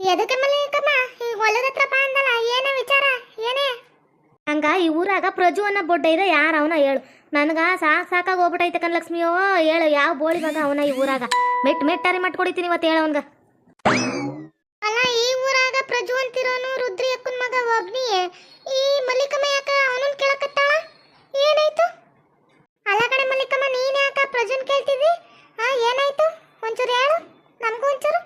ಎದಕ್ಕೆ ಮಲ್ಲಿಕಮ್ಮ ಈ ಹೊಲದ ಏನೇ ವಿಚಾರ, ಏನೇ? ಹಂಗ ಈ ಊರಾಗ ಪ್ರಜು ಅನ್ನೋ ಬೊಡ್ಡ ಇದೆ ಯಾರು ಅವನ ಹೇಳು. ನನಗ ಸಾಕ್ ಸಾಕಾಗಿ ಹೋಗ್ಬಿಟ್ಟೈತೆ ಕಣ್ ಲಕ್ಷ್ಮಿಯೋ ಹೇಳು, ಯಾವ ಬೋಳಿ ಮಗ ಅವನ ಈ ಊರಾಗ? ಮೆಟ್ ಮೆಟ್ಟಾರಿ ಮಟ್ ಕೊಡಿತೀನಿ ಇವತ್ತು ಹೇಳು ಅವನ್ಗ. ಅಲ್ಲ, ಈ ಊರಾಗ ಪ್ರಜು ಅಂತಿರೋನು ರುದ್ರಿ ಅಕ್ಕನ ಮಗ ಒಬ್ನಿಯೇ ಈ ಮಲ್ಲಿಕಮ್ಮ ಯಾಕ ಅವನನ್ನ ಕೇಳಕತ್ತಾಳ ಏನಾಯ್ತು ಅಲ್ಲ ಕಡೆ ಮಲ್ಲಿಕಮ್ಮ ನೀನ್ ಯಾಕ ಪ್ರಜುನ್ ಕೇಳ್ತಿದ್ದಿ ಹಾ ಏನಾಯ್ತು ಒಂಚೂರು ಹೇಳು ನಮಗೂ ಒಂಚೂರು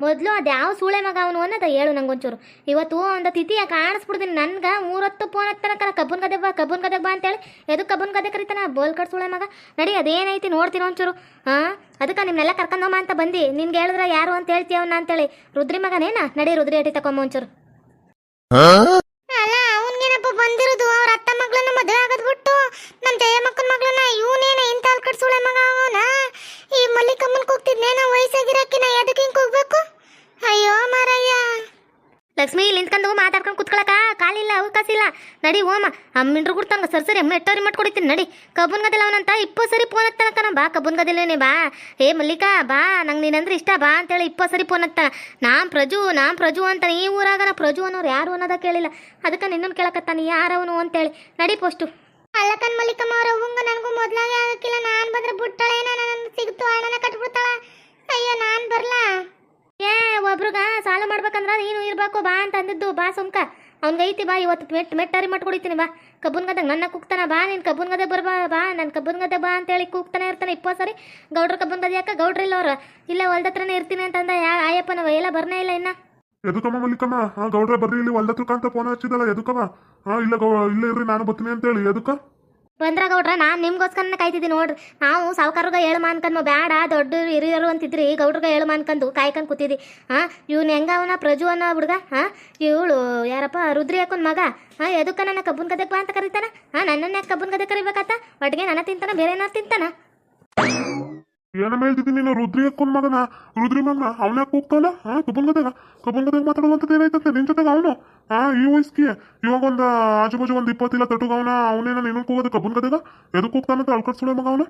ಮೊದಲು ಅದು ಯಾವ ಸೂಳೆ ಮಗ ಅವನು ಅನ್ನೋದ ಹೇಳು ನಂಗೊಂಚೂರು. ಇವತ್ತು ಒಂದು ತಿಥಿಯ ಕಾಣಿಸ್ಬಿಡ್ತೀನಿ. ನನ್ಗೆ ಮೂರತ್ತು ಫೋನ್ ಹತ್ತನಕರ ಕಬ್ಬನ್ ಗದೆ ಬಾ, ಕಬ್ಬನ್ ಗದೆ ಬಾ ಅಂತೇಳಿ. ಎದು ಕಬ್ಬನ್ ಗದೆ ಕರಿತಾನ? ಬೋಲ್ಕಡ್ ಸೂಳೆ ಮಗ. ನಡಿ, ಅದೇನೈತಿ ನೋಡ್ತೀನಿ ಒಂಚೂರು. ಹಾಂ ಅದಕ್ಕೆ ನಿಮ್ನೆಲ್ಲ ಕರ್ಕೊಂಡೋಮ ಅಂತ ಬಂದು. ನಿನ್ಗೆ ಹೇಳಿದ್ರೆ ಯಾರು ಅಂತ ಹೇಳ್ತೀವನ್ನ ಅಂತೇಳಿ. ರುದ್ರಿ ಮಗನೇನ? ನಡಿ, ರುದ್ರಿ ಅಟಿ ತಕೊಂಬ ಒಂಚೂರು. ಅಲ್ಲ, ಅವನ್ಗೇನಪ್ಪ ಬಂದಿರೋದು? ಅವ್ರ ಅತ್ತ ಮಗಳನ್ನ ಮದುವೆ ಆಗದ್ ಬಿಟ್ಟು, ನಮ್ ಜಯಮ್ಮಕ್ಕನ ಮಗಳನ್ನ ಇವನೇನ ಇಂತ ಕಟ್ಸುಳೆ ಮಗ ಅವನ? ಈ ಮಲ್ಲಿಕಮ್ಮನ್ ಕೂಗ್ತಿದ್ನೇನ ವಯಸ್ಸಾಗಿರಕ್ಕಿನ ಎದಕ್ಕೆ ಹಿಂಗ್ ಕೂಗ್ಬೇಕು? ಅಯ್ಯೋ ಮಾರಯ್ಯ. ಲಕ್ಷ್ಮಿ ಇಲ್ಲಿ ನಿಂತ್ಕೊಂಡು ಮಾತಾಡ್ಕೊಂಡು ಕುತ್ಕೊಳಕ ಕಾಲಿಲ್ಲ ಅವಕಾಶ ನಡಿ ಓಮ ಅಮ್ಮಿಂಡ್ರು ಗುಡ್ತಂಗ ಸರ್ ಸರಿ, ಅಮ್ಮ ಎಟ್ಟೋರಿ ಮಾಡ್ಕೊಡಿತೀನಿ ನಡಿ. ಕಬ್ಬನ್ ಗದಿಲ್ಲ ಅವನಂತ ಇಪ್ಪತ್ತು ಸರಿ ಫೋನ್ ಹತ್ತನಕನ ಬಾ, ಕಬ್ಬನ್ ಗದಿಲ್ಲೇನೆ ಬಾ. ಏ ಮಲ್ಲಿಕಾ, ಬಾ. ನಂಗೆ ನೀನಂದ್ರೆ ಇಷ್ಟ, ಬಾ ಅಂತೇಳಿ ಇಪ್ಪತ್ತು ಸರಿ ಫೋನ್ ಹತ್ತ ನಾನು ಪ್ರಜು, ನಾನ್ ಪ್ರಜು ಅಂತ ಈ ಊರಾಗ ನಾ ಪ್ರಜು ಅನ್ನೋರು ಯಾರು ಅನ್ನೋದ ಕೇಳಿಲ್ಲ. ಅದಕ್ಕೆ ನಿನ್ನನ್ನು ಕೇಳಕತ್ತಾನ ಯಾರವನು ಅಂತೇಳಿ. ನಡಿ ಪೋಸ್ಟು. ಅಲ್ಲಕನ್ ಮಲ್ಲಿಕಮ್ಮ ಅವ್ರ ನನಗೂ ಮೊದಲಾಗೇ ಆಗಕ್ಕಿಲ್ಲ. ನಾನು ಬಂದ್ರೆ ಬಿಟ್ಟಳೇನ ನನ್ನ ಸಿಗ್ತು, ಹಣನ ಕಟ್ಬಿಡ್ತಾಳ. ಅಯ್ಯೋ, ನಾನು ಬರ್ಲಾ? ಏ, ಒಬ್ರಿಗ ಸಾಲ ಮಾಡ್ಬೇಕಂದ್ರ ನೀನು ಇರ್ಬೇಕು, ಬಾ ಅಂತ ಅಂದಿದ್ದು. ಬಾ ಸುಮ್ಕ. ಅವ್ನಿಗೈತಿ ಬಾ, ಇವತ್ತು ಮೆಟ್, ಮೆಟ್ಟಾರಿ ಮಾಡ್ಕೊಡಿತೀನಿ, ಬಾ. ಕಬ್ಬನ್ ಗದ್ದೆ ನನ್ನ ಕೂಗ್ತಾನ, ಬಾ, ನೀನು ಕಬ್ಬನ್ ಗದ್ದೆ ಬರ್ಬಾ, ಬಾ ನನ್ನ ಕಬ್ಬನ್ ಗದ್ದೆ ಬಾ ಅಂತೇಳಿ ಕೂಗ್ತಾನೆ ಇರ್ತಾನೆ ಇಪ್ಪತ್ತು ಸರಿ. ಗೌಡ್ರ ಕಬ್ಬನ್ ಗದ್ದೆ ಯಾಕ? ಗೌಡ್ರ ಇಲ್ಲ ಅವ್ರು. ಇಲ್ಲ ಹೊಲ್ದ ಹತ್ರನೇ ಇರ್ತೀನಿ ಅಂತಂದ, ಯಾ ಆಯಪ್ಪನವ ಎಲ್ಲ ಬರ್ನೇ ಇಲ್ಲ ಇನ್ನ. ಎದುಕಮ್ಮ ಮಲ್ಲಿಕಮ್ಮ ಹಾ ಗೌಡ್ರ ಬರ್ರಿ, ಇಲ್ಲಿ ಹೊಲ್ದ ಅಂತ ಫೋನ್ ಹಚ್ಚಿದಲ್ಲ, ಎದುಕಮ್ಮ? ಹಾ ಇಲ್ಲ ಇಲ್ಲ ಇರ್ರಿ, ನಾನು ಬರ್ತೀನಿ ಅಂತೇಳಿ ಎದುಕ? ಬಂದ್ರ ಗೌಡ್ರ ನಾನು ನಿಮ್ಗೋಸ್ಕರನೇ ಕಾಯ್ತಿದ್ದೀನಿ ನೋಡ್ರಿ. ನಾವು ಸಾವುಕಾರ್ಗ ಹೇಳು ಮಾನ್ಕಂದು ಬೇಡ ದೊಡ್ಡ ಹಿರಿಯರು ಅಂತಿದ್ರಿ. ಗೌಡ್ರಿಗೆ ಹೇಳು ಮಾನ್ಕಂದು ಕಾಯ್ಕೊಂಡು ಕೂತಿದ್ದಿ ಹಾಂ, ಇವ್ನು ಹೆಂಗ ಅವನ ಪ್ರಜು ಅನ್ನೋ ಹುಡುಗ? ಹಾಂ, ಇವಳು ಯಾರಪ್ಪ, ರುದ್ರಿ ಹಾಕೊಂಡ್ ಮಗ? ಹಾಂ, ಎದಕ್ಕ ನನ್ನ ಕಬ್ಬನ್ ಗದೆಗೆ ಬಾ ಅಂತ ಕರೀತಾನ? ಹಾಂ, ನನ್ನನ್ನ ಯಾಕೆ ಕಬ್ಬನ್ ಗದೆ ಕರಿಬೇಕಾತ? ಒಟ್ಟಿಗೆ ನನ್ನ ತಿಂತಾನ, ಬೇರೆ ಏನಾರು ತಿಂತಾನ? ಏನಮ್ಮ ಹೇಳ್ತಿದ್ದಿ ನೀನು? ರುದ್ರಿ ಅಕ್ಕನ ಮಗನ? ರುದ್ರಿ ಮಗನ? ಅವನ ಕೂಗ್ತಾನ ಹಾ ಕಬ್ಬನ್ ಗದಗ ಮಾತಾಡುವಂಥದ್ದು ಏನಾಯ್ತಂತೆ? ನಿನ್ ಜೊತೆಗೆ ಅವನು? ಹಾ ಈ ವಯಸ್ಸಿಗೆ ಇವಾಗ ಒಂದು ಆಜು ಬಾಜು ಒಂದು ಇಪ್ಪತ್ತಿಲ್ಲ ತಟ್ಟುಗ ಅವನ ಅವನೇನ ನೀನು ಕೂಗೋದು ಕಬ್ಬನ್ ಗದಗ ಎದಕ್ಕೆ ಅಲ್ಕಡ್ ಅಳ್ಕಡ್ಸುಳೆ ಮಗ ಅವನ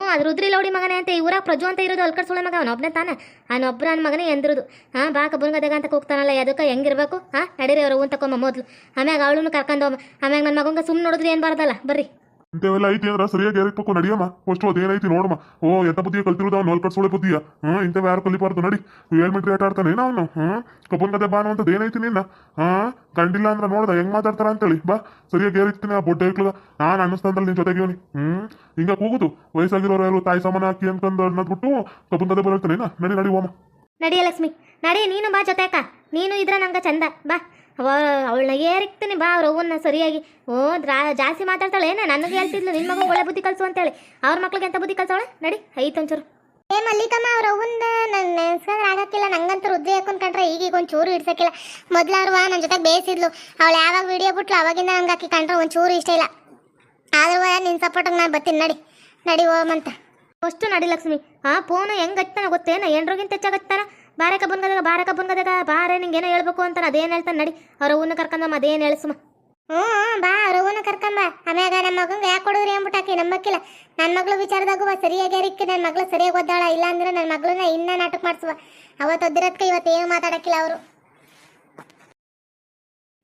ಹ್ಞೂ ಅದು ರುದ್ರಿ ಲೌಡಿ ಮಗನೇ ಅಂತ. ಇವರ ಪ್ರಜು ಅಂತ ಇರೋದು ಅಲ್ಕಡ್ ಸುಳೆ ಮಗ ಅವನೊಬ್ಬನೇ ತಾನೆ. ಅವನೊಬ್ಬರ ನನ್ನ ಮಗನೇ ಎಂದಿರೋದು. ಹಾ ಬಾ ಕಬ್ಬನ್ ಗದೆಗ ಅಂತ ಹೋಗ್ತಾನಲ್ಲ ಅದಕ್ಕೆ ಹೆಂಗಿರ್ಬೇಕು? ಹಾಂ ನಡೀರಿ ಅವರು ಊನ್ ತಕೊಂಬ ಮೊದ್ಲು. ಆಮ್ಯಾಗ ಅವಳನ್ನು ಕರ್ಕೊಂಡು ಆಮ್ಯಾಗ ನನ್ನ ಮಗಂಗೆ ಸುಮ್ಮನೆ ನೋಡಿದ್ರೆ ಏನು ಬಾರ್ದಲ್ಲ? ಬರ್ರಿ. ಇಂಥವೆಲ್ಲ ಐತಿ ಅಂದ್ರೆ ಸರಿಯಾಗಿ ಏರಿಕ್ಬೇಕು ನಡಿಯಮ್ಮ? ಅಷ್ಟು ಅದೇನೈತಿ ನೋಡಮ್ಮ. ಓ, ಎಂತ ಬುದ್ಧಿಯ ಕಲ್ತಿರೋದು? ಅವ್ನು ನೋಲ್ ಕಟ್ಸೋಳೆ ಬುದ್ಧಿಯ? ಹ್ಞೂ ಇಂಥವು ಯಾರು ಕಲಿಬಾರ್ದು? ನಡಿ. ಏಳು ಮೀಟ್ರ್ ಆಟ ಆಡ್ತಾನೆ ಅವನು? ಹ್ಞೂ ಕಬ್ಬನ್ ಗದೆ ಬಾನು ಅಂತದ್ದು ಏನೈತಿ ನಿನ್ನ? ಹಾಂ, ಕಂಡಿಲ್ಲ ಅಂದ್ರೆ ನೋಡ್ದ, ಹೆಂಗ್ ಮಾತಾಡ್ತಾರ ಅಂತೇಳಿ. ಬಾ, ಸರಿಯಾಗಿ ಏರಿಕ್ತೀನಿ ಆ ಬೊಡ್ಡೆ ಇಕ್ಲಗ ನಾನು ಅನ್ನಿಸ್ತಂದ್ರೆ ನಿನ್ನ ಜೊತೆಗೆ ಇವನಿ. ಹ್ಞೂ ಹಿಂಗ ಕೂಗುದು. ವಯಸ್ಸಾಗಿರೋರು ಯಾರು ತಾಯಿ ಸಾಮಾನು ಹಾಕಿ ಅಂತಂದು ಅನ್ನದ್ಬಿಟ್ಟು ಕಬ್ಬನ್ ಗದೆ ಬರಳ್ತಾನೆ ನಡಿ ನಡಿ ಓಮ ನಡಿಯ ಲಕ್ಷ್ಮಿ. ನಡಿ, ನೀನು ಬಾ ಜೊತೆ ಅಕ್ಕ ನೀನು ಇದ್ರ ನಂಗೆ ಚಂದ. ಬಾ. ಅವಳನ್ನ ಏರಿಕ್ತೀನಿ ಬಾ ಅವ್ರ ಅವ್ವನ್ನ ಸರಿಯಾಗಿ. ಓ ದ್ರಾ ಜಾಸ್ತಿ ಮಾತಾಡ್ತಾಳೆ ಏನ? ನನಗೆ ಹೇಳ್ತಿದ್ಲು ನಿನ್ನ ಮಗ ಒಳ್ಳೆ ಬುದ್ಧಿ ಕಲ್ಸು ಅಂತೇಳಿ. ಅವ್ರ ಮಕ್ಳಿಗೆ ಎಂತ ಬುದ್ಧಿ ಕಲ್ಸವಳೆ? ನಡಿ ಐತಂಚೂರು ಏ ಮಲ್ಲಿಕಮ್ಮ ಅವ್ರ ಅವ್ವಂದ ನನ್ನ ನೆನ್ಸ್ಕೊಂಡ್ರೆ ಆಗಕ್ಕಿಲ್ಲ ನಂಗಂತೂ ರುದ್ರಿ ಹಾಕೊಂಡ್ ಕಂಡ್ರೆ ಈಗ ಒಂದು ಚೂರು ಇಡ್ಸಕ್ಕಿಲ್ಲ. ಮೊದ್ಲಾರ್ವ ನನ್ನ ಜೊತೆಗೆ ಬೇಯಿಸಿದ್ಲು. ಅವಳು ಯಾವಾಗ ವಿಡಿಯೋ ಬಿಟ್ಲು ಅವಾಗಿಂದ ನಂಗೆ ಹಾಕಿ ಕಂಡ್ರೆ ಚೂರು ಇಷ್ಟ ಇಲ್ಲ. ಆದ್ರೂ ನಿನ್ನ ಸಪೋರ್ಟಿಗೆ ನಾನು ಬರ್ತೀನಿ ನಡಿ. ನಡಿ ಓಮಂತ ಅಷ್ಟು ನಡಿ ಲಕ್ಷ್ಮಿ. ಆ ಫೋನ್ ಹೆಂಗೆ ಹಚ್ತಾನ ಗೊತ್ತೇನ? ಎಂಡ್ರೋಗಿಂತ ಹೆಚ್ಚಾಗತ್ತಾನ ಬಾರಕ ಬಾರೆ ಕಬ್ಬನ್ ಗದಗ ಬಾರೆ ಏನೋ ಹೇಳ್ಬೇಕು ಅಂತಾನ ಅದೇನು ಹೇಳ್ತಾನೆ ನಡಿ. ಅವ್ರ ಹೂನ ಕರ್ಕೊಂಡಮ್ಮ ಅದೇನು ಹೇಳ್ಸುಮ ಹ್ಞೂ ಬಾ ಅರವನ್ನ ಕರ್ಕಂಬ ಆಮ್ಯಾಗ ನಮ್ಮ ಮಗಂಗೆ ಯಾಕೆ ಕೊಡಿದ್ರಿ ಅಂದ್ಬಿಟ್ಟಾಕಿ ನಂಬಕ್ಕಿಲ್ಲ ನನ್ನ ಮಗಳು ವಿಚಾರದಾಗ ಸರಿಯಾಗಿ ಯಾರಿಕ್ಕೆ ನನ್ನ ಮಗಳು ಸರಿಯಾಗಿ ಓದ್ದಾಳ ಇಲ್ಲ ಅಂದ್ರೆ ನನ್ನ ಮಗಳನ್ನ ಇನ್ನ ನಾಟಕ ಮಾಡಿಸುವ. ಅವತ್ತು ಒದ್ದಿರೋದಕ್ಕೆ ಇವತ್ತು ಏನು ಮಾತಾಡಕ್ಕಿಲ್ಲ ಅವರು.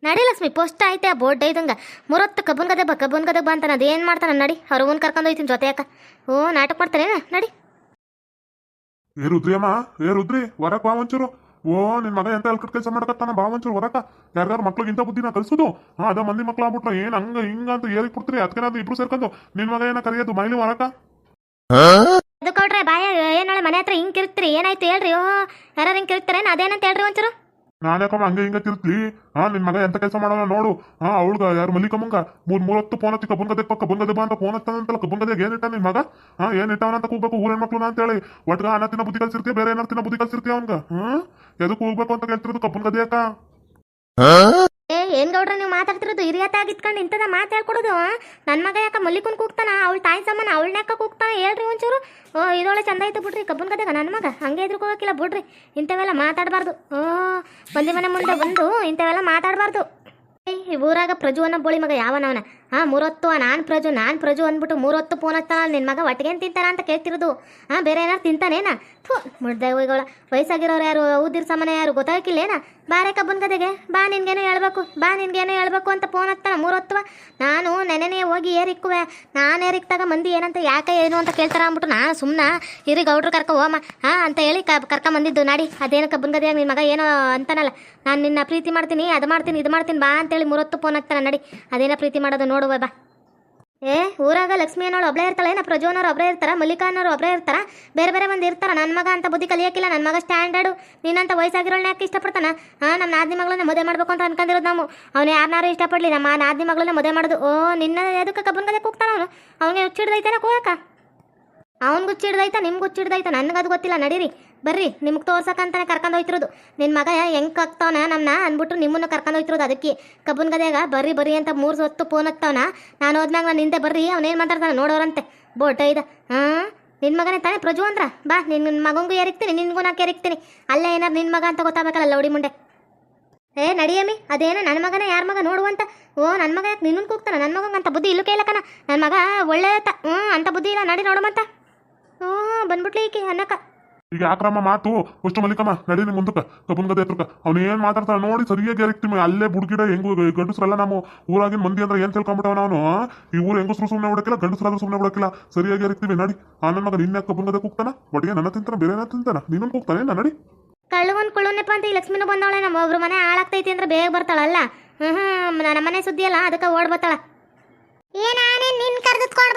ನಡಿ ಲಕ್ಷ್ಮಿ ಪೋಸ್ಟ್ ಐತೆ ಆ ಬೋರ್ಡ್ ಇದಂಗ ಮೂರತ್ತು ಕಬ್ಬನ್ ಗದೆ ಬಾ ಕಬ್ಬನ್ ಗದಗ ಬಾ ಅಂತಾನ ಅದೇನು ಮಾಡ್ತಾನ ನಡಿ. ಅವ್ರ ಅವ್ವನ್ನ ಕರ್ಕೊಂಡು ಹೋಯ್ತೀನಿ ಜೊತೆ ಯಾಕ. ಓ ನಾಟಕ ಮಾಡ್ತಾರೇನ? ನಡಿ. ಏ ರುದ್ರಿಯಮ್ಮ ಏ ರುದ್ರಿ ಹೊರಕ್ ಬಾ ಒಂಚೂರು. ಓ, ನಿನ್ ಮಗ ಎಂತ ಎಲ್ಕಟ್ ಕೆಲಸ ಮಾಡಕತ್ತಾನ? ಬಾ ಒಂಚೂರು ಹೊರಕ ಯಾರ್ಯಾರು ಮಕ್ಳಿಗೆ ಇಂಥ ಬುದ್ಧಿನ ಕಲ್ಸುದು? ಹಾ ಅದ ಮಂದಿ ಮಕ್ಳು ಆಗ್ಬಿಟ್ರ ಏನ್ ಹಂಗ ಹಿಂಗ ಅಂತ ಏರಿ ಬಿಡ್ತೀರಿ ಅದಕ್ಕೆ ಇಬ್ರು ಸೇರ್ಕೊಂಡು ನಿನ್ ಮಗ ಏನ ಕರೆಯೋದು? ಮೈಲಿ ಹೊರಕ ಅದು ಕೊಡ್ರೆ ಬಾಯ ಏನಾಳೆ ಮನೆ ಹತ್ರ ಹಿಂಗ್ ಕಿರ್ತೀರಿ ಏನಾಯ್ತು ಹೇಳ್ರಿ? ಓ ಯಾರು ಹಿಂಗ್ ಕಿರ್ತಾರೆ ಅದೇನಂತ ಹೇಳ್ರಿ ಒಂಚೂರು. ನಾನ್ಯಾಕಮ್ಮ ಹಂಗೆ ಹಿಂಗ ತಿರ್ತಿ ಹಾ, ನಿನ್ ಮಗ ಎಂತ ಕೆಲಸ ಮಾಡೋಣ ನೋಡು. ಹಾ, ಅವಳ್ಗ, ಯಾರು ಮಲ್ಲಿಕಮ್ಮಂಗ? ಮೂರ್, ಮೂರತ್ತು ಫೋನ್ ಹತ್ತಿ ಕಬ್ಬಂಗದೆ ಗದೆ ಪಕ್ಕ, ಬಂಗದೆ ಗದೆ ಬಾ ಅಂತ ಫೋನ್ ಹತ್ತಾನಂತಲ್ಲ ಏನಿಟ್ಟ ಏನ್ ಇಟ್ಟ ನಿನ್ ಮಗ? ಹಾ, ಏನ್ ಇಟ್ಟವನ ಅಂತ ಕೂಗ್ಬೇಕು ಊರೇನ್ ಮಕ್ಳು ಅಂತ ಹೇಳಿ ಒಟ್ಗ ಅನ್ನ ತಿನ್ನ ಬುದ್ಧಿ ಕಲ್ಸಿರ್ತೀಯ, ಬೇರೆ ಏನಾರ ತಿನ್ನ ಬುದ್ಧಿ ಕಲ್ಸಿರ್ತೀಯ ಅವ್ನ್ಗ? ಹ್ಮ್ ಎದಕ್ ಹೋಗ್ಬೇಕು ಅಂತ ಕೇಳ್ತಿರೋದು ಕಬ್ಬನ್ ಅಕ್ಕ? ಯಾಕ ಏ ಏನ್ ಗೌಡ್ರ ನೀವು ಮಾತಾಡ್ತಿರೋದು ಹಿರಿಯತ್ತಾಗಿ ಇತ್ಕೊಂಡು ಇಂಥದ ಮಾತು ಹೇಳ್ಕೊಡೋದು ನನ್ನ ಮಗ ಯಾಕ ಮಲ್ಲಿಕನ್ ಕೂಗ್ತಾನ? ಅವಳ ತಾಯಿ ಸಾಮಾನು ಅವಳನ್ನ ಕೂಗ್ತಾ ಹೇಳ್ರಿ ಒಂಚೂರು. ಓ ಇದೊಳೆ ಚಂದ ಐತೆ ಬಿಡ್ರಿ ಕಬ್ಬನ್ ಗದಗ ನನ್ನ ಮಗ. ಹಂಗೆ ಎದ್ರುಕೋಗಿಲ್ಲ ಬಿಡ್ರಿ. ಇಂಥವೆಲ್ಲ ಮಾತಾಡಬಾರ್ದು. ಓ, ಬಂದಿ ಮನೆ ಮುಂದೆ ಬಂದು ಇಂಥವೆಲ್ಲ ಮಾತಾಡಬಾರ್ದು. ಈ ಊರಾಗ ಪ್ರಜು ಅನ್ನೋ ಬೋಳಿ ಮಗ ಯಾವನವನ? ಹಾಂ ಮೂರೊತ್ತು ನಾನು ಪ್ರಜು ನಾನು ಪ್ರಜು ಅಂದ್ಬಿಟ್ಟು ಮೂರೊತ್ತು ಫೋನ್ ಹಚ್ತಾನ ನಿನ್ನ ಮಗ ಒಟ್ಟಿಗೆ ತಿಂತಾನ ಅಂತ ಕೇಳ್ತಿರೋದು. ಹಾಂ, ಬೇರೆ ಏನಾರು ತಿಂತಾನೇನಾ? ಥೂ ಮುಡ್ದೆ ಹೋಯ್ಗಳ. ವಯಸ್ಸಾಗಿರೋರು ಯಾರು, ಊದಿರ್ ಸಾಮಾನ್ಯ ಯಾರು ಗೊತ್ತಾಗಿಲ್ಲೇನ ಬಾರೆ ಕಬ್ಬನ್ ಗದೆಗೆ, ಬಾ ನಿನ್ಗೇನೋ ಹೇಳ್ಬೇಕು, ಬಾ ನಿನ್ಗೇನೋ ಹೇಳ್ಬೇಕು ಅಂತ ಫೋನ್ ಹತ್ತಾನ ಮೂರೊತ್ತುವ. ನಾನು ನೆನೆನೇ ಹೋಗಿ ಏರಿಕ್ಕುವೆ. ನಾನು ಏರಿಕ್ತಾಗ ಮಂದಿ ಏನಂತ, ಯಾಕೆ ಏನು ಅಂತ ಕೇಳ್ತಾರ ಅಂದ್ಬಿಟ್ಟು ನಾನು ಸುಮ್ಮನೆ ಇರಿ ಗೌಡ್ರು ಕರ್ಕೊ ಹೋಮ. ಹಾಂ, ಅಂತ ಹೇಳಿ ಕ ಕರ್ಕೊಂಬಂದಿದ್ದು ನಾಡಿ, ಅದೇನು ಕಬ್ಬನ್ ಗದೆಯಾಗ ನಿನ್ನ ಮಗ ಏನೋ ಅಂತಾನಲ್ಲ. ನಾನು ನಿನ್ನ ಪ್ರೀತಿ ಮಾಡ್ತೀನಿ, ಅದು ಮಾಡ್ತೀನಿ, ಇದು ಮಾಡ್ತೀನಿ, ಬಾ ಅಂತೇಳಿ ಮೂರೊತ್ತು ಫೋನ್ ಹಾಕ್ತಾನೆ ನಡಿ, ಅದೇನೋ ಪ್ರೀತಿ ಮಾಡೋದು ನೋಡುವ ಬಾ ಏ, ಊರಾಗ ಲಕ್ಷ್ಮಿ ಅನ್ನೋಳು ಒಬ್ಬಳೇ ಇರ್ತಾಳೆ, ನಾ ಪ್ರಜೋನವ್ರು ಒಬ್ಬರೇ ಇರ್ತಾರ ಮಲ್ಲಿಕಾ ಅನ್ನೋರು ಒಬ್ಬರೇ ಇರ್ತಾರ, ಬೇರೆ ಬೇರೆ ಒಂದು ಇರ್ತಾರ ನನ್ನ ಮಗ ಅಂತ ಬುದ್ಧಿ ಕಲಿಯೋಕ್ಕಿಲ್ಲ ನನ್ನ ಮಗ ಸ್ಟ್ಯಾಂಡರ್ಡು ನಿನ್ನಂತ ವಯಸ್ಸಾಗಿರೋಳ್ನ ಯಾಕೆ ಇಷ್ಟಪಡ್ತಾನ? ಹಾಂ ನಮ್ಮ ನಾದಿ ಮಗಳನ್ನ ಮದುವೆ ಮಾಡ್ಬೇಕು ಅಂತ ಅನ್ಕೊಂಡಿರೋದು ನಾವು. ಅವನು ಯಾರನ್ನಾರು ಇಷ್ಟಪಡಲಿ, ನಮ್ಮ ನಾದಿ ಮಗಳನ್ನ ಮದುವೆ ಮಾಡೋದು. ಓ, ನಿನ್ನ ಎದಕ್ಕೆ ಕಬ್ಬನ್ ಗದೆ ಕೂಗ್ತಾನ ಅವನು? ಅವನಿಗೆ ಹುಚ್ಚಿಡ್ದೈತೇನ ಕೂಗಕ್ಕ? ಅವ್ನಿಗೆ ಹುಚ್ಚಿಡ್ದೈತ ನಿಮ್ಗೆ ನನಗೆ ಅದು ಗೊತ್ತಿಲ್ಲ, ನಡೀರಿ. ಬರ್ರಿ, ನಿಮ್ಗೆ ತೋರ್ಸಕ್ಕಂತಾನೆ ಕರ್ಕೊಂಡು ಹೋಯ್ತಿರೋದು. ನಿನ್ನ ಮಗ ಹೆಂಗೆ ಆಗ್ತಾವನ ನಮ್ಮನ್ನ ಅಂದ್ಬಿಟ್ಟು ನಿಮ್ಮನ್ನು ಕರ್ಕೊಂಡು ಹೋಯ್ತಿರೋದು ಅದಕ್ಕೆ. ಕಬ್ಬನ್ ಗದೆಯಾಗ, ಬರ್ರಿ ಬರ್ರಿ ಅಂತ ಮೂರು ಹೊತ್ತು ಫೋನ್ ಹತ್ತವನ. ನಾನು ಹೋದ್ಮ್ಯಾಗ ನಾನು ನಿಂದೆ ಬರ್ರಿ ಅವನೇನು ಮಾತಾಡ್ತಾನೆ ನೋಡೋರಂತೆ. ಬೋಟ ಇದ ಹಾಂ? ನಿನ್ನ ಮಗನೇ ತಾನೇ ಪ್ರಜು ಅಂದ್ರ? ಬಾ ನಿನ್ನ ಮಗಂಗೂ ಏರಿಕ್ತೀನಿ, ನಿನ್ಗೂ ನಾಕೆ ಏರಿಕ್ತೀನಿ ಅಲ್ಲೇ ಏನಾರು ನಿನ್ನ ಮಗ ಅಂತ ಗೊತ್ತಾಗಬೇಕಲ್ಲ ಲೌಡಿ ಮುಂಡೆ. ಏ ನಡಿಯಮ್ಮಿ ಅದೇನ ನನ್ನ ಮಗನ ಯಾರ ಮಗ ನೋಡುವಂತ ಓ ನನ್ನ ಮಗ ಯಾಕೆ ನಿನ್ನ ಕೂಗ್ತಾನ? ನನ್ನ ಮಗಂಗೆ ಅಂತ ಬುದ್ಧಿ ಇಲ್ಲೂ ಕೇಳಕನ ನನ್ನ ಮಗ ಒಳ್ಳೆ ಹ್ಞೂ ಅಂತ ಬುದ್ಧಿ ಇಲ್ಲ, ನಡಿ ನೋಡುವಂತ ಹ್ಞೂ ಬಂದ್ಬಿಟ್ಲಿ ಈಕಿ ಅನ್ನಕ್ಕ. ಈಗ ಯಾಕ್ರಮ್ಮ ಮಾತು? ಅಷ್ಟು ಮಲ್ಲಿಕಮ್ಮ ನಡೀನಿ ಮುಂದಕ್ಕೆ. ಕಬ್ಬನ್ ಗದೆ ಹತ್ರಕ್ಕ. ಅವ್ನು ಏನ್ ಮಾತಾಡ್ತಾನ ನೋಡಿ ಸರಿಯಾಗಿ ಏರಿಕ್ತೀವಿ ಅಲ್ಲೇ ಬುಡ್ಗಿಡ ಹೆಂಗು ಗಂಡಸ್ರಲ್ಲ ನಾವು ಊರಾಗಿನ ಮಂದಿ ಅಂದ್ರೆ ಏನ್ ತಿಳ್ಕೊಂಬಿಟ್ಟವ ನಾನು ಈ ಊರು ಹೆಂಗಸ್ರು ಸುಮ್ಮನೆ ಬಿಡಕ್ಕಿಲ್ಲ ಗಂಡಸ್ರಾದ್ರೂ ಸುಮ್ಮನೆ ಬಿಡಕ್ಕಿಲ್ಲ ಸರಿಯಾಗಿ ಎರಕ್ತಿವಿ ನಡಿ. ಆ ನನ್ನ ಮಗ ನಿನ್ನ ಕಬ್ಬನ್ ಗದೆ ಕೂಗ್ತಾನ? ಒಟ್ಟಿಗೆ ನನ್ನ ತಿಂತಾನ ಬೇರೆ ಏನ ತಿಂತಾನ? ನೀನು ಕೂಗ್ತಾನೆ ನಾ ನಡಿ. ಕಳ್ಳುವನ್ ಕುಳ್ಳುನೆಪ್ಪ ಅಂತ ಈ ಲಕ್ಷ್ಮಿನೂ ಬಂದವಳೆ. ನಮ್ಮ ಒಬ್ರು ಮನೆ ಹಾಳಾಗ್ತೈತಿ ಅಂದ್ರೆ ಬೇಗ ಬರ್ತಾಳಲ್ಲ? ಹ್ಞೂ ಹ್ಞೂ ನಮ್ಮನೆ ಸುದ್ದಿ ಅಲ್ಲ ಅದಕ್ಕೆ ಓಡ್ ಬರ್ತಾಳ. ಏ ನಾನೇ ನಿನ್ ಕರ್ದಿತ್ಕೊಂಡು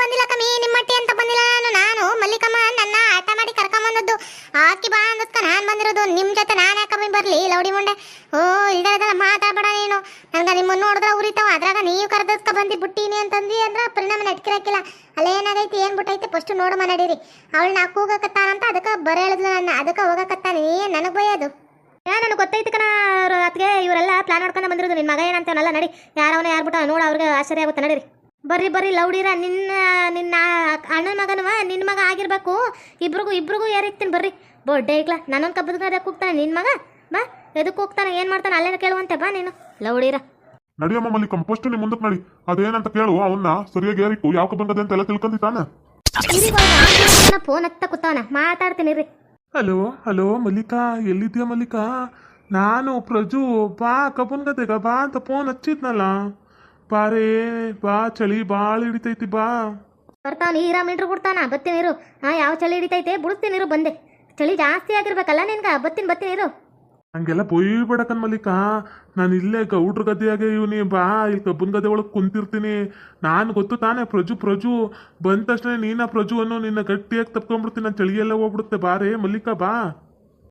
ಬಂದಿಲ್ಲ ಕಮ್ಮಿ ನಿಮ್ಮಟ್ಟಿ ಅಂತ ಬಂದಿಲ್ಲ ನಾನು ನಾನು ಮಲ್ಲಿಕಮ್ಮ ನನ್ನ ಆಟ ಮಾಡಿ ಕರ್ಕೊಂಬಂದದ್ದು ಆಕಿ ಬಾ ಅಂದಕ್ಕ ನಾನು ಬಂದಿರೋದು ನಿಮ್ಮ ಜೊತೆ ನಾನು ಯಾಕಮ್ಮಿ ಬರಲಿ, ಲೌಡಿ ಮುಂಡೆ. ಓ, ಇಲ್ದಾರದಲ್ಲ ಮಾತಾಡಬೇಡ ನೀನು. ನನಗೆ ನಿಮ್ಮನ್ನು ನೋಡಿದ್ರೆ ಉರಿತಾವ, ಅದ್ರಾಗ ನೀವು ಕರ್ದದ್ಕ ಬಂದು ಬಿಟ್ಟೀನಿ ಅಂತಂದು ಅಂದ್ರೆ ಪರಿಣಾಮ ಅಲ್ಲೇ ಏನಾಗೈತಿ, ಏನು ಬಿಟ್ಟೈತೆ ಫಸ್ಟ್ ನೋಡಮ್ಮ ನಡೀರಿ. ಅವಳು ನಾ ಕೂಗಕತ್ತಾನಂತ ಅದಕ್ಕೆ ಬರ ಹೇಳಿದ್ಲು ನನ್ನ, ಅದಕ್ಕೆ ಹೋಗಕತ್ತಾನಿ ನನಗೆ ಬೈಯೋದು ಯಾ, ನನಗೆ ಗೊತ್ತೈತೆ ಕಣ ಅತ್ಗೆ ಇವರೆಲ್ಲ ಪ್ಲಾನ್ ಮಾಡ್ಕೊಂಡು ಬಂದಿರೋದು ನಿನ್ನ ಮಗ ಏನಂತವನಲ್ಲ ನಡಿ. ಯಾರವನ ಯಾರು ಬಿಟ್ಟ ನೋಡು, ಅವ್ರಿಗೆ ಆಶ್ಚರ್ಯ ಆಗುತ್ತೆ, ನಡೀರಿ. ಬರ್ರಿ ಬರ್ರಿ ಲೌಡಿರ ನಿನ್ನ ನಿನ್ನ ಅಣ್ಣನ ಮಗನವ ನಿನ್ನ ಮಗ ಆಗಿರ್ಬೇಕು. ಇಬ್ರಿಗೂ ಇಬ್ರಿಗೂ ಏರಿಕ್ತೀನಿ ಬರ್ರಿ. ಬೊಡ್ಡೆ ಇಕ್ಲ ನನ್ನೊಂದು ಕಬ್ಬದ ಹೋಗ್ತಾನೆ ನಿನ್ನ ಮಗ? ಬಾ ಎದಕ್ಕೆ ಹೋಗ್ತಾನೆ ಏನು ಮಾಡ್ತಾನೆ ಅಲ್ಲೇನ ಕೇಳುವಂತೆ ಬಾ ನೀನು. ಲೌಡಿರ. ನಡಿಯಮ್ಮ ಮಲ್ಲಿಕಮ್ಮ ಫಸ್ಟ್ ನಿಮ್ಮ ಮುಂದಕ್ಕೆ ನಡಿ. ಅದೇನಂತ ಕೇಳು ಅವನ್ನ ಸರಿಯಾಗಿ ಏರಿಕ್ಕು ಯಾವ ಬಂದದೆ ಅಂತ ಎಲ್ಲ ತಿಳ್ಕೊಂದಿತ್ತಾನ ಫೋನ್ ಹತ್ತ ಕೂತವನ ಮಾತಾಡ್ತೀನಿ ರೀ ಹಲೋ ಹಲೋ ಮಲ್ಲಿಕಾ ಎಲ್ಲಿದ್ಯಾ ಮಲ್ಲಿಕಾ? ನಾನು ಪ್ರಜು ಬಾ ಕಬ್ಬನ್ ಗದ್ದೆಗ ಬಾ ಅಂತ ಫೋನ್ ಹಚ್ಚಿದ್ನಲ್ಲ. ಬಾರೇ ಬಾ ಚಳಿ ಭಾಳ ಹಿಡಿತೈತಿ ಬಾ. ಬರ್ತಾವ ನೀರ ಮೀಟ್ರ್ ಬಿಡ್ತಾನ ಬತ್ತಿನಿರು ಹಾ ಯಾವ ಚಳಿ ಹಿಡಿತೈತೆ? ಬಿಡಿಸ್ತೀನಿರು ಬಂದೆ. ಚಳಿ ಜಾಸ್ತಿ ಆಗಿರ್ಬೇಕಲ್ಲ ನಿನ್ಗ? ಬತ್ತಿನ ಬತ್ತಿ ಇರು ಹಂಗೆಲ್ಲ ಪೊಯ್ ಬಿಡಕನ್ ಮಲ್ಲಿಕಾ. ನಾನು ಇಲ್ಲೇ ಗೌಡ್ರ ಗದ್ದೆಯಾಗೆ ಇವನಿ ಬಾ ಇಲ್ಲಿ ಕಬ್ಬನ್ ಗದ್ದೆ ಒಳಗೆ ಕುಂತಿರ್ತೀನಿ. ನಾನು ಗೊತ್ತು ತಾನೇ ಪ್ರಜು ಪ್ರಜು. ಬಂದ ತಕ್ಷಣ ನೀನ ಪ್ರಜು ಅನ್ನು ನಿನ್ನ ಗಟ್ಟಿಯಾಗಿ ತಪ್ಕೊಂಡ್ಬಿಡ್ತೀನಿ ನಾನು ಚಳಿಯೆಲ್ಲ ಹೋಗ್ಬಿಡುತ್ತೆ. ಬಾರೇ ಮಲ್ಲಿಕ ಬಾ.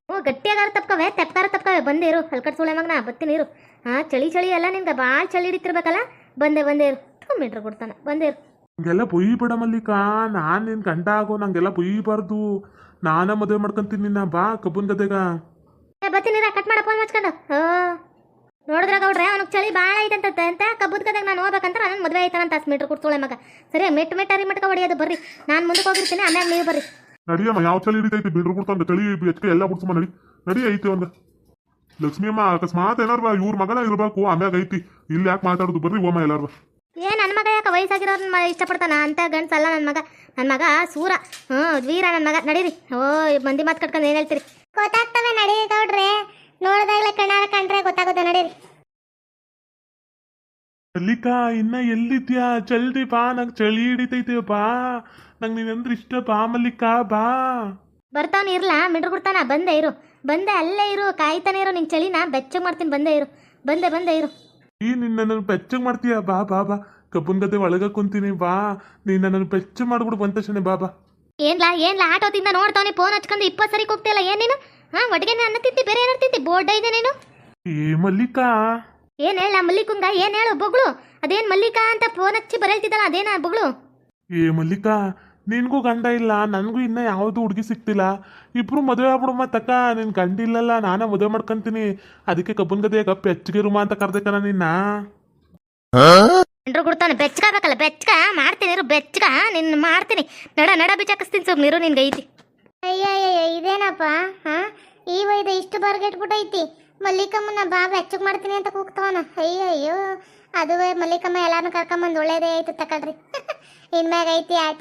ಓ ಗಟ್ಟಿಯಾಗಾರ ತಪ್ಕವೆ ತೆಪ್ಕಾರ ತಪ್ಕವೆ. ಬಂದಿರು ಇರು ಹಲ್ಕಟ್ ಸುಳೆ ಮಗನ ಬತ್ತಿನಿರು ಹಾ ಚಳಿ ಚಳಿ ಎಲ್ಲ ನಿನ್ಗೆ ಭಾಳ ಚಳಿ ಹಿಡಿತಿರ್ಬೇಕಲ್ಲ? ಬಂದೆ ಬಂದೆ ಇರು. ಟೂ ಮೀಟ್ರ್ ಕೊಡ್ತಾನೆ. ಬಂದೆ ಇರು. ಹಂಗೆಲ್ಲ ಬಿಡ ಮಲ್ಲಿಕ. ನಾನು ನಿನ್ನ ಗಂಡ ಆಗೋ ನಂಗೆಲ್ಲ ಬೊಯ್ಬಾರ್ದು ನಾನ ಮದುವೆ ಮಾಡ್ಕೊಂತೀನಿ ನಿನ್ನ ಬಾ ಕಬ್ಬನ್ ಗದ್ದೆಗ. ಏ ಬತ್ತೀನಿ ಕಟ್ ಮಾಡ ಫೋನ್ ಹಚ್ಕೊಂಡು. ಹೋ. ನೋಡಿದ್ರ ಗೌಡ್ರೆ ಅವ್ನಿಗೆ ಚಳಿ ಭಾಳ ಐತಂತ ಅಂತ ಕಬ್ಬದ ಗದಾಗ ನಾನು ಹೋಗ್ಬೇಕಂತ ನನ್ನ ಮದುವೆ ಆಯ್ತಾನ ಅಂತ ಮೀಟ್ರ್ ಕೊಡ್ತೋಳೆ ಮಗ. ಸರಿ ಮೆಟ್ ಮೆಟ್ ಅರಿ ಮಟ್ಕ ಹೊಡಿಯೋದು ಬರ್ರಿ. ನಾನು ಮುಂದಕ್ಕೆ ಹೋಗಿರ್ತೀನಿ ಆಮ್ಯಾಗ ನೀವು ಬರ್ರಿ. ನಡಿಯಮ್ಮ ಯಾವ ಚಳಿ ಹಿಡಿತೈತಿ? ಬಿಡ್ರು ಕೊಡ್ತಾನೆ ಚಳಿ ಹೆಚ್ಚಿಗೆ ಎಲ್ಲ ಬಿಡ್ಸಮ್ಮ ನಡಿ. ನಡಿ ಐತೆ ಒಂದ ಲಕ್ಷ್ಮಿ ಅಮ್ಮ ಅಕಸ್ಮಾತ್ ಏನಾರ ಬಾ ಇವ್ರ ಮಗನ ಇರ್ಬೇಕು ಆಮ್ಯಾಗ ಐತಿ. ಇಲ್ಲಿ ಯಾಕೆ ಮಾತಾಡೋದು? ಬರ್ರಿ ಓಮ ಎಲ್ಲಾರು ಬಾ ಏ ನನ್ನ ಮಗ ಯಾಕೆ ವಯಸ್ಸಾಗಿರೋರ್ನ ಇಷ್ಟಪಡ್ತಾನ? ಅಂತ ಗಂಡ್ಸಲ್ಲ ನನ್ನ ಮಗ. ನನ್ನ ಮಗ ಸೂರ. ಹ್ಞೂ ವೀರ ನನ್ನ ಮಗ. ನಡೀರಿ. ಓ ಮಂದಿ ಮಾತು ಕಟ್ಕೊಂಡು ಏನು ಹೇಳ್ತೀರಿ? ಗೊತ್ತಾಗ್ತವೆ ನಡೀರಿ ಗೌಡ್ರೆ. ನೋಡಿದಾಗಲೇ ಕಣ್ಣಾರ ಕಂಡ್ರೆ ಗೊತ್ತಾಗುತ್ತೆ ನಡೀರಿ. ಮಲ್ಲಿಕಾ ಇನ್ನ ಎಲ್ಲಿದ್ಯಾ? ಜಲ್ದಿ ಬಾ ನಂಗೆ ಚಳಿ ಹಿಡಿತೈತೆ ಬಾ. ನಂಗೆ ನೀನಂದ್ರೆ ಇಷ್ಟ ಬಾ ಮಲ್ಲಿಕಾ ಬಾ. ಬರ್ತಾನೆ ಇರ್ಲಾ ಮಿಡ್ರು ಕೊಡ್ತಾನ ಬಂದೆ ಇರು. ಬಂದೆ ಅಲ್ಲೇ ಇರು ಕಾಯ್ತಾನೆ ಇರು ನಿಂಗೆ ಚಳಿನ ಬೆಚ್ಚಗೆ ಮಾಡ್ತೀನಿ ಬಂದೆ ಇರು. ಬಂದೆ ಬಂದೆ ಇರು. ಈ ನಿನ್ನ ನನ್ನ ಬೆಚ್ಚಗೆ ಮಾಡ್ತೀಯ? ಬಾ ಬಾ ಬಾ. ಕಬ್ಬನ್ ಗದ್ದೆ ಒಳಗ ಕುಂತೀನಿ ಬಾ. ನೀನ್ ನನ್ನನ್ನು ಬೆಚ್ಚ ಮಾಡ್ಬಿಡು ಬಂದ ತಕ್ಷಣ ಬಾ ಬಾ. ಏನ್ಲಾ ಏನ್ಲಾ ಆಟೋದಿಂದ ನೋಡ್ತಾವನಿ ಫೋನ್ ಹಚ್ಕೊಂಡು ಇಪ್ಪತ್ತು ಸರಿ ಕೂಗ್ತಿಲ್ಲ ಏನ್ ನೀನು? ಹಾ ಒಟ್ಟಿಗೆ ಅನ್ನ ತಿಂತಿ ಬೇರೆ ಏನಾರು ತಿಂತಿ ಬೋರ್ಡ ಇದೆ ನೀನು? ಏ ಮಲ್ಲಿಕಾ? ಏನ್ ಹೇಳ ಮಲ್ಲಿಕುಂಗ ಏನ್ ಹೇಳು ಬೊಗಳು? ಅದೇನ್ ಮಲ್ಲಿಕಾ ಅಂತ ಫೋನ್ ಹಚ್ಚಿ ಬರೇಳ್ತಿದ್ದಲ್ಲ ಅದೇನ ಬೊಗಳು? ಏ ಮಲ್ಲಿಕಾ ನಿನ್ಗೂ ಗಂಡ ಇಲ್ಲ ನನಗೂ ಇನ್ನೂ ಯಾವುದು ಹುಡುಗಿ ಸಿಕ್ತಿಲ್ಲ ಇಬ್ರು ಮದುವೆ ಆಗ್ಬಿಡು ಮತ್ತಕ್ಕ ನಿನ್ ಗಂಡ ಇಲ್ಲಲ್ಲ ನಾನ ಮದುವೆ ಮಾಡ್ಕೊಂತೀನಿ. ಅದಕ್ಕೆ ಕಬ್ಬನ್ ಗದ್ದೆ ಕಪ್ಪ ಹೆಚ್ಚಿಗೆ ರೂಮ ಅಂತ ಕರ್ದಕ್ಕನ ನಿನ್ನ. ಗಂಡ್ರು ಕೊಡ್ತಾನೆ ಬೆಚ್ಚಗಾಗಬೇಕಲ್ಲ ಬೆಚ್ಚಗ ಮಾಡ್ತೀನಿ ಇರು ಬೆಚ್ಚಗ ನಿನ್ನ ಮಾಡ್ತೀನಿ. ನಡ ನಡ ಬಿಚಾಕಿಸ್ತೀನಿ ಸುಮ್ಮನೆ ಇರು ನಿನ್ಗೆ ಐತಿ. ಅಯ್ಯಯ್ಯ ಇದೇನಪ್ಪ ಹಾ? ಈ ವೈದ ಇಷ್ಟು ಬರ್ಗೆಟ್ಬಿಟ್ಟೈತಿ ಮಲ್ಲಿಕಮ್ಮನ ಬಾ ಬೆಚ್ಚಗ್ ಮಾಡ್ತೀನಿ ಅಂತ ಕೂಗ್ತಾವನ. ಅಯ್ಯಯ್ಯೋ ಅಯ್ಯೋ ಅದುವೇ ಮಲ್ಲಿಕಮ್ಮ ಎಲ್ಲಾರನ್ನೂ ಕರ್ಕೊಂಬಂದು ಒಳ್ಳೇದೇ ಆಯ್ತು ತಕೊಳ್ರಿ. ಇನ್ಮ್ಯಾಗ ಐತಿ ಆಟ.